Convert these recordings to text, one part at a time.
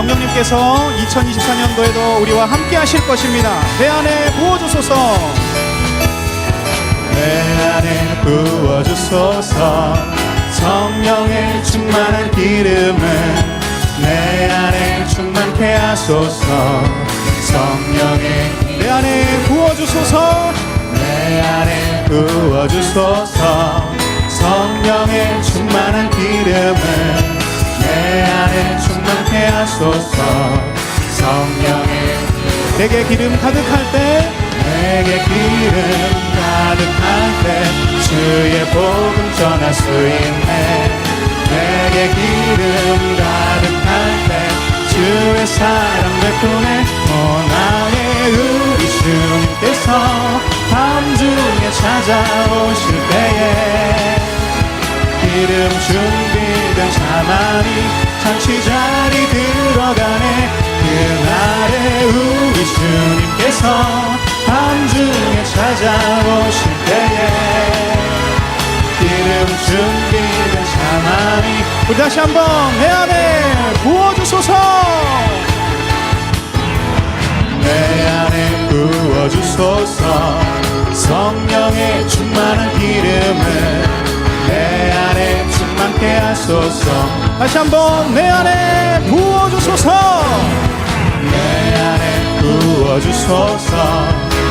성령님께서 2024년도에도 우리와 함께 하실 것입니다. 내 안에 부어주소서. 내 안에 부어주소서. 성령의 충만한 기름을 내 안에 충만케 하소서. 성령의 내 안에 부어주소서. 내 안에 부어주소서. 성령의 충만한 기름을 내 안에 충 만케 하소서. 성령의 내게 기름 가득할 때 내게 기름 가득할 때 주의 복음 전할 수 있네. 내게 기름 가득할 때 주의 사랑 오 나의 우리 주님께서 밤중에 찾아오실 때에 기름 준비된 자만이 잔치 자리 들어가네. 그날에 우리 주님께서 밤중에 찾아오실 때에 기름 준비된 자만이 우리 다시 한번 내 안에 부어주소서. 내 안에 부어주소서. 성령의 충만한 기름을 하소서 다시 한번 내 안에 부어주소서. 내 안에 부어주소서.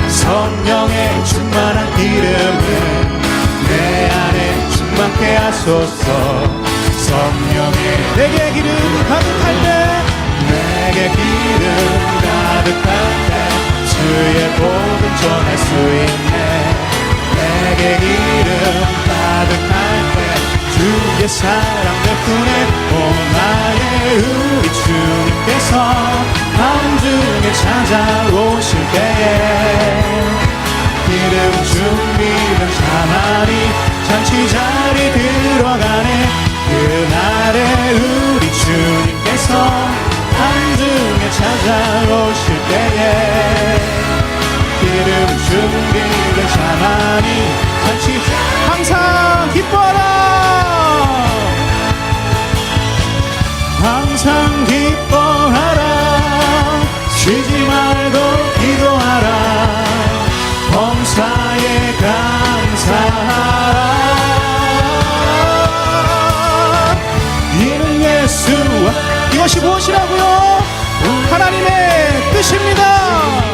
성령의 충만한 기름을 내 안에 충만케 하소서. 성령의 내게 사랑 베푸네 오 나의 우리 주님께서 밤중에 찾아오실 때에 기름 준비된 자만이 잔치 자리 들어가네. 그날에 우리 주님께서 이것이 무엇이라고요? 하나님의 뜻입니다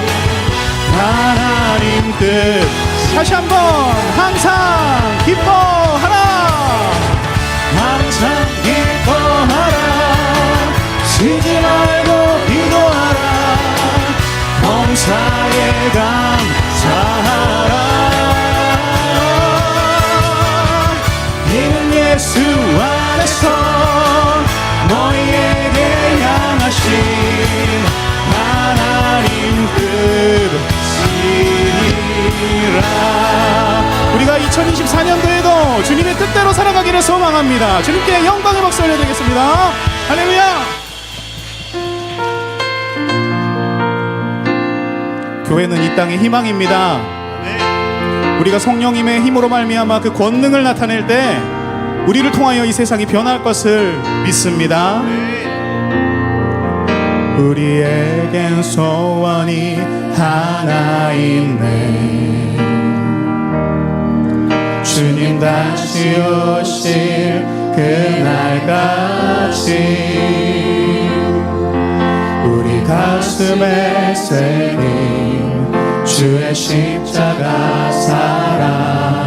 뜻이라 우리가 2024년도에도 주님의 뜻대로 살아가기를 소망합니다. 주님께 영광의 박수 올려드리겠습니다. 할렐루야! 교회는 이 땅의 희망입니다. 우리가 성령님의 힘으로 말미암아 그 권능을 나타낼 때 우리를 통하여 이 세상이 변할 것을 믿습니다. 우리에겐 소원이 하나 있네. 주님 다시 오실 그날까지 우리 가슴에 새긴 주의 십자가 사랑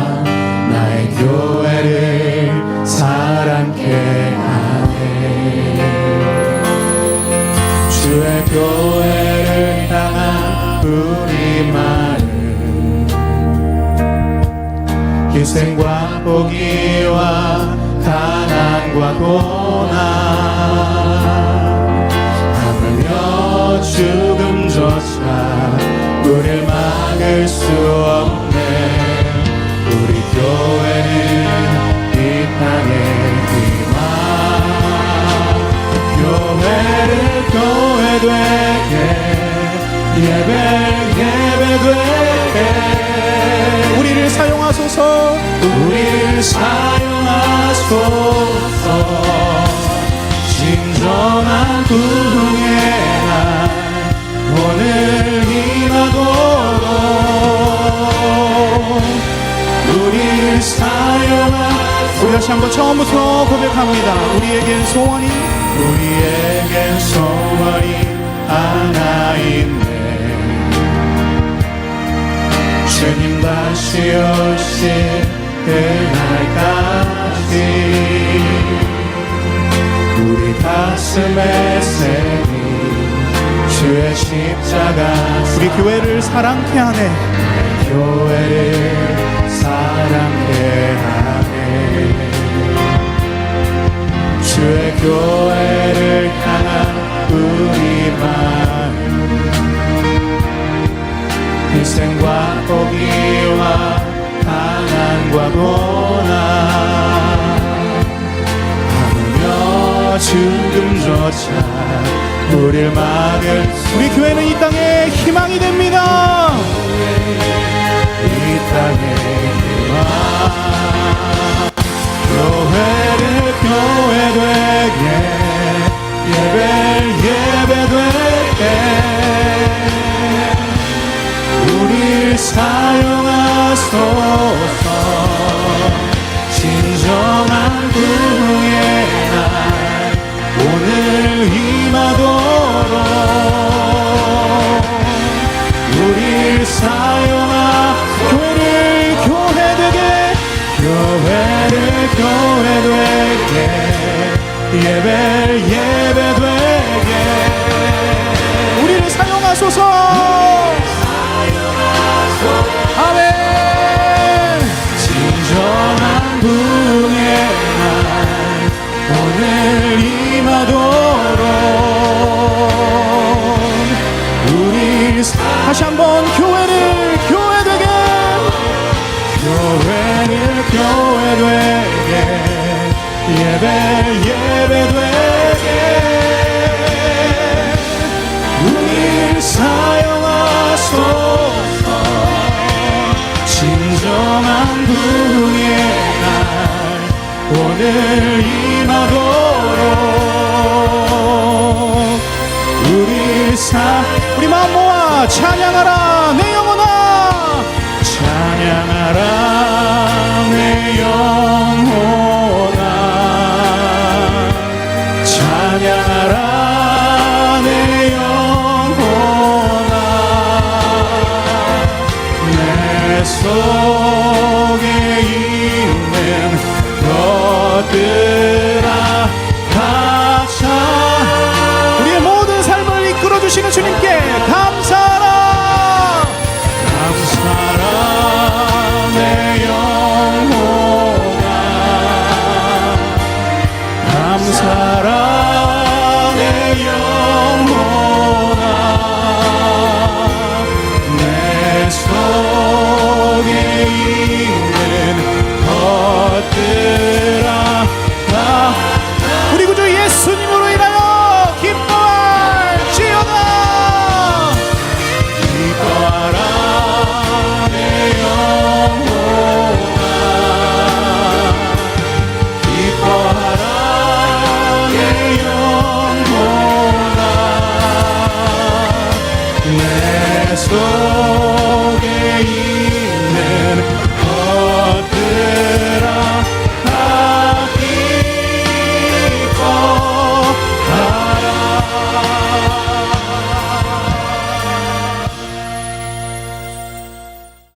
주의 교회를 향한 우리 말은 희생과 포기와 가난과 고난 하물며 죽음조차 우릴 막을 수 없네 우리를 사용하소서. 우리를 사용하소서. 진정한 구의 날 오늘 임하도록 우리를 사용하소서. 우리 다시 한번 처음부터 고백합니다. 우리에겐 소원이 우리에겐 소원이 하나인 주님 다시 오실 그날까지 우리 가슴에 새긴 주의 십자가 우리 교회를 사랑케 하네. 교회를 사랑케 하네. 주의 교회 죽음조차 우릴 막을 우리 교회는 이 땅에 희망이 됩니다. 이 땅에 희망. 우리를 사용하 교회를 교회되게 교회를 교회되게. 예배를 예배 내 예배 되게. 우릴 사 용하 소서, 진정한 분의 날, 오늘 임하도록. 우리 사 우리 마음 모아 찬양하라.